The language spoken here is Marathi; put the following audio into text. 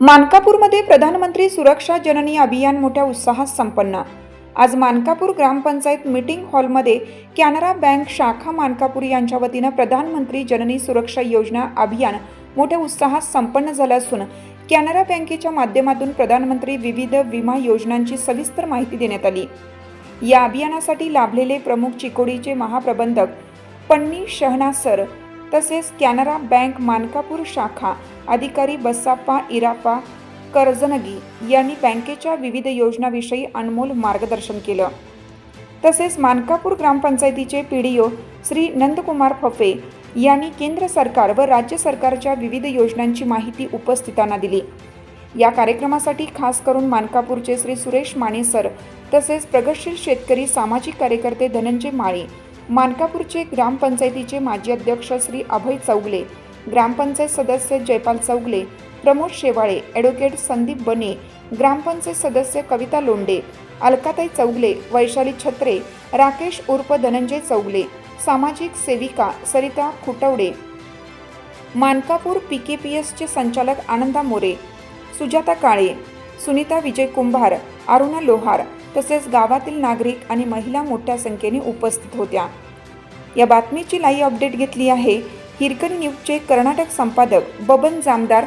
मानकापूरमध्ये प्रधानमंत्री सुरक्षा जननी अभियान मोठ्या उत्साहात संपन्न. आज मानकापूर ग्रामपंचायत मीटिंग हॉलमध्ये कॅनरा बँक शाखा मानकापूर यांच्या वतीनं प्रधानमंत्री जननी सुरक्षा योजना अभियान मोठ्या उत्साहात संपन्न झालं असून कॅनरा बँकेच्या माध्यमातून प्रधानमंत्री विविध विमा योजनांची सविस्तर माहिती देण्यात आली. या अभियानासाठी लाभलेले प्रमुख चिकोडीचे महाप्रबंधक पन्नी शहनाज सर तसेच कॅनरा बँक मानकापूर शाखा अधिकारी बसाप्पा इरापा कर्जनगी यांनी बँकेच्या विविध योजनाविषयी अनमोल मार्गदर्शन केलं. तसेच मानकापूर ग्रामपंचायतीचे P D O Shri Nandkumar Phaphe यांनी केंद्र सरकार व राज्य सरकारच्या विविध योजनांची माहिती उपस्थितांना दिली. या कार्यक्रमासाठी खास करून मानकापूरचे श्री सुरेश माने सर तसेच प्रगतशील शेतकरी सामाजिक कार्यकर्ते धनंजय माळी मानकापूरचे ग्रामपंचायतीचे माजी अध्यक्ष श्री अभय चौगले ग्रामपंचायत सदस्य जयपाल चौगले प्रमोद शेवाळे ॲडव्होकेट संदीप बने ग्रामपंचायत सदस्य कविता लोंडे अलकाताई चौगले वैशाली छत्रे राकेश उर्फ धनंजय चौगले सामाजिक सेविका Sarita Khutwade Mankapur P K P एसचे संचालक आनंदा मोरे सुजाता काळे सुनीता विजय कुंभार अरुणा लोहार तसेच गावातील नागरिक आणि महिला मोठ्या संख्येने उपस्थित होत्या. या बातमीची लाईव्ह अपडेट घेतली आहे. हिरकणी न्यूजचे कर्नाटक संपादक बबन जामदार